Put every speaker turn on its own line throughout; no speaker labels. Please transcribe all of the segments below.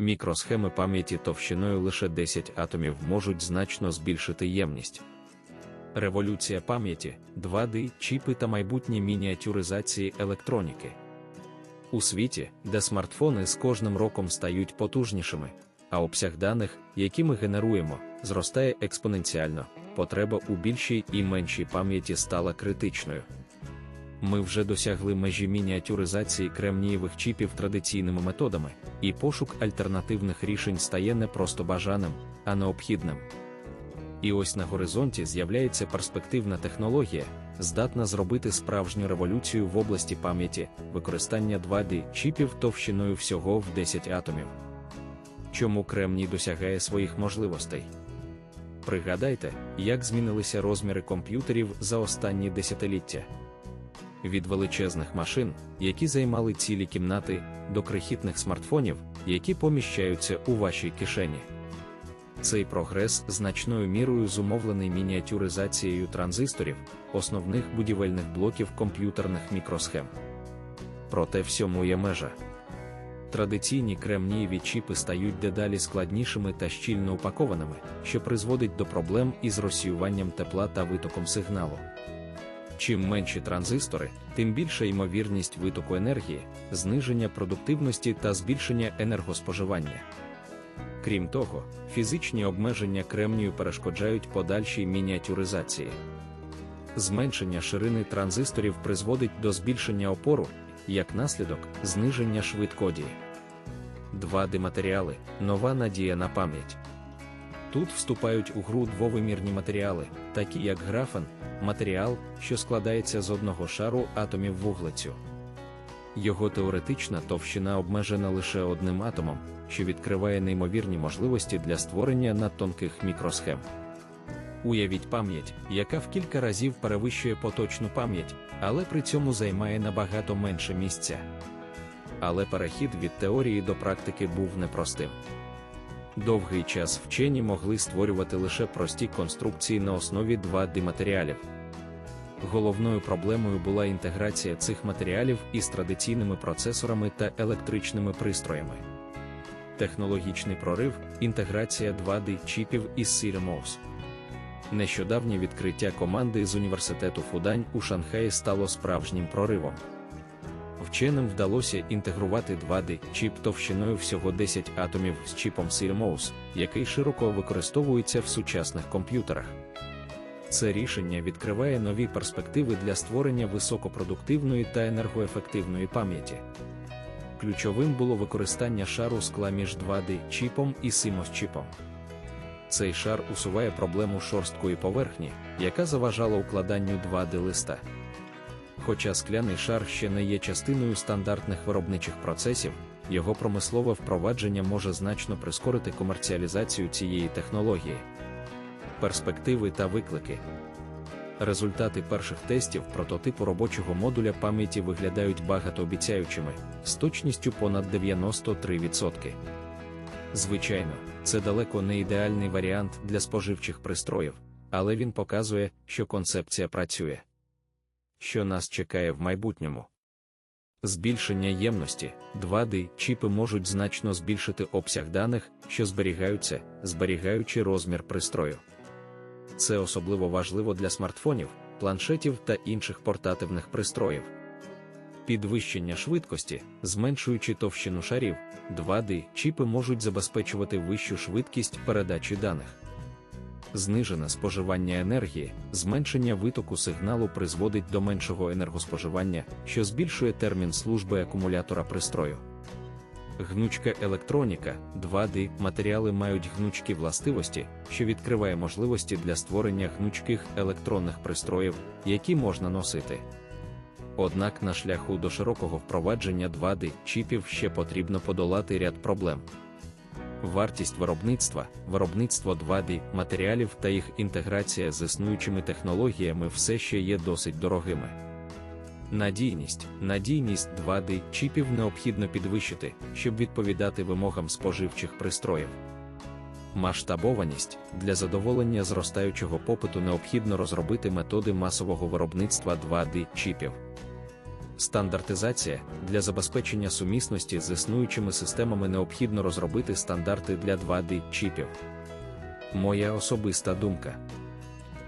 Мікросхеми пам'яті товщиною лише 10 атомів можуть значно збільшити ємність. Революція пам'яті, 2D, чіпи та майбутні мініатюризації електроніки. У світі, де смартфони з кожним роком стають потужнішими, а обсяг даних, які ми генеруємо, зростає експоненціально, потреба у більшій і меншій пам'яті стала критичною. Ми вже досягли межі мініатюризації кремнієвих чіпів традиційними методами, і пошук альтернативних рішень стає не просто бажаним, а необхідним. І ось на горизонті з'являється перспективна технологія, здатна зробити справжню революцію в області пам'яті, використання 2D чіпів товщиною всього в 10 атомів. Чому кремній досягає своїх можливостей? Пригадайте, як змінилися розміри комп'ютерів за останні десятиліття. Від величезних машин, які займали цілі кімнати, до крихітних смартфонів, які поміщаються у вашій кишені. Цей прогрес значною мірою зумовлений мініатюризацією транзисторів, основних будівельних блоків комп'ютерних мікросхем. Проте всьому є межа. Традиційні кремнієві чіпи стають дедалі складнішими та щільно упакованими, що призводить до проблем із розсіюванням тепла та витоком сигналу. Чим менші транзистори, тим більша ймовірність витоку енергії, зниження продуктивності та збільшення енергоспоживання. Крім того, фізичні обмеження кремнію перешкоджають подальшій мініатюризації. Зменшення ширини транзисторів призводить до збільшення опору, як наслідок, зниження швидкодії. 2D матеріали нова надія на пам'ять. Тут вступають у гру двовимірні матеріали, такі як графен, матеріал, що складається з одного шару атомів вуглецю. Його теоретична товщина обмежена лише одним атомом, що відкриває неймовірні можливості для створення надтонких мікросхем. Уявіть пам'ять, яка в кілька разів перевищує поточну пам'ять, але при цьому займає набагато менше місця. Але перехід від теорії до практики був непростим. Довгий час вчені могли створювати лише прості конструкції на основі 2D матеріалів. Головною проблемою була інтеграція цих матеріалів із традиційними процесорами та електричними пристроями. Технологічний прорив, інтеграція 2D чіпів із CMOS. Нещодавнє відкриття команди з університету Фудань у Шанхаї стало справжнім проривом. Вченим вдалося інтегрувати 2D чіп товщиною всього 10 атомів з чіпом CMOS, який широко використовується в сучасних комп'ютерах. Це рішення відкриває нові перспективи для створення високопродуктивної та енергоефективної пам'яті. Ключовим було використання шару скла між 2D чіпом і CMOS чіпом. Цей шар усуває проблему шорсткої поверхні, яка заважала укладанню 2D листа. Хоча скляний шар ще не є частиною стандартних виробничих процесів, його промислове впровадження може значно прискорити комерціалізацію цієї технології. Перспективи та виклики. Результати перших тестів прототипу робочого модуля пам'яті виглядають багатообіцяючими, з точністю понад 93%. Звичайно, це далеко не ідеальний варіант для споживчих пристроїв, але він показує, що концепція працює. Що нас чекає в майбутньому? Збільшення ємності 2D чіпи можуть значно збільшити обсяг даних, що зберігаються, зберігаючи розмір пристрою. Це особливо важливо для смартфонів, планшетів та інших портативних пристроїв. Підвищення швидкості, зменшуючи товщину шарів, 2D чіпи можуть забезпечувати вищу швидкість передачі даних. Знижене споживання енергії, зменшення витоку сигналу призводить до меншого енергоспоживання, що збільшує термін служби акумулятора пристрою. Гнучка електроніка, 2D матеріали мають гнучкі властивості, що відкриває можливості для створення гнучких електронних пристроїв, які можна носити. Однак на шляху до широкого впровадження 2D чіпів ще потрібно подолати ряд проблем. Вартість виробництва, виробництво 2D матеріалів та їх інтеграція з існуючими технологіями все ще є досить дорогими. Надійність, надійність 2D чіпів необхідно підвищити, щоб відповідати вимогам споживчих пристроїв. Масштабованість для задоволення зростаючого попиту необхідно розробити методи масового виробництва 2D чіпів. Стандартизація для забезпечення сумісності з існуючими системами необхідно розробити стандарти для 2D чіпів. Моя особиста думка.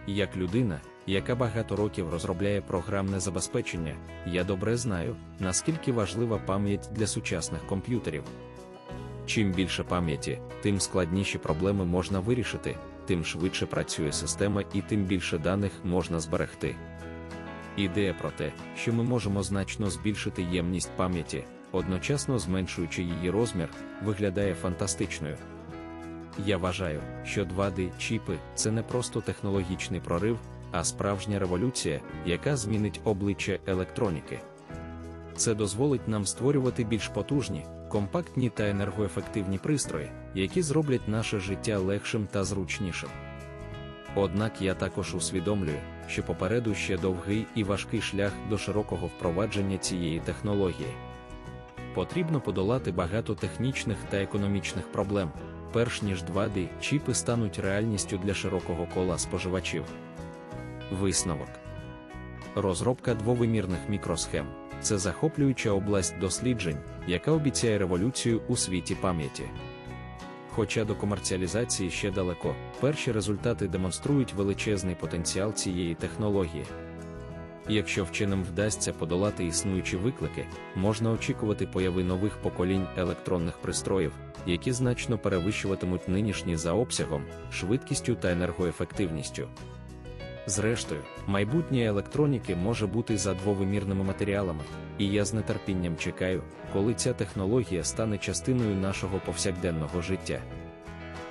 Як людина, яка багато років розробляє програмне забезпечення, я добре знаю, наскільки важлива пам'ять для сучасних комп'ютерів. Чим більше пам'яті, тим складніші проблеми можна вирішити, тим швидше працює система і тим більше даних можна зберегти. Ідея про те, що ми можемо значно збільшити ємність пам'яті, одночасно зменшуючи її розмір, виглядає фантастичною. Я вважаю, що 2D-чіпи це не просто технологічний прорив, а справжня революція, яка змінить обличчя електроніки. Це дозволить нам створювати більш потужні, компактні та енергоефективні пристрої, які зроблять наше життя легшим та зручнішим. Однак я також усвідомлюю, що попереду ще довгий і важкий шлях до широкого впровадження цієї технології. Потрібно подолати багато технічних та економічних проблем, перш ніж 2D чіпи стануть реальністю для широкого кола споживачів. Висновок розробка двовимірних мікросхем це захоплююча область досліджень, яка обіцяє революцію у світі пам'яті. Хоча до комерціалізації ще далеко, перші результати демонструють величезний потенціал цієї технології. Якщо вченим вдасться подолати існуючі виклики, можна очікувати появи нових поколінь електронних пристроїв, які значно перевищуватимуть нинішні за обсягом, швидкістю та енергоефективністю. Зрештою, майбутнє електроніки може бути за двовимірними матеріалами, і я з нетерпінням чекаю, коли ця технологія стане частиною нашого повсякденного життя.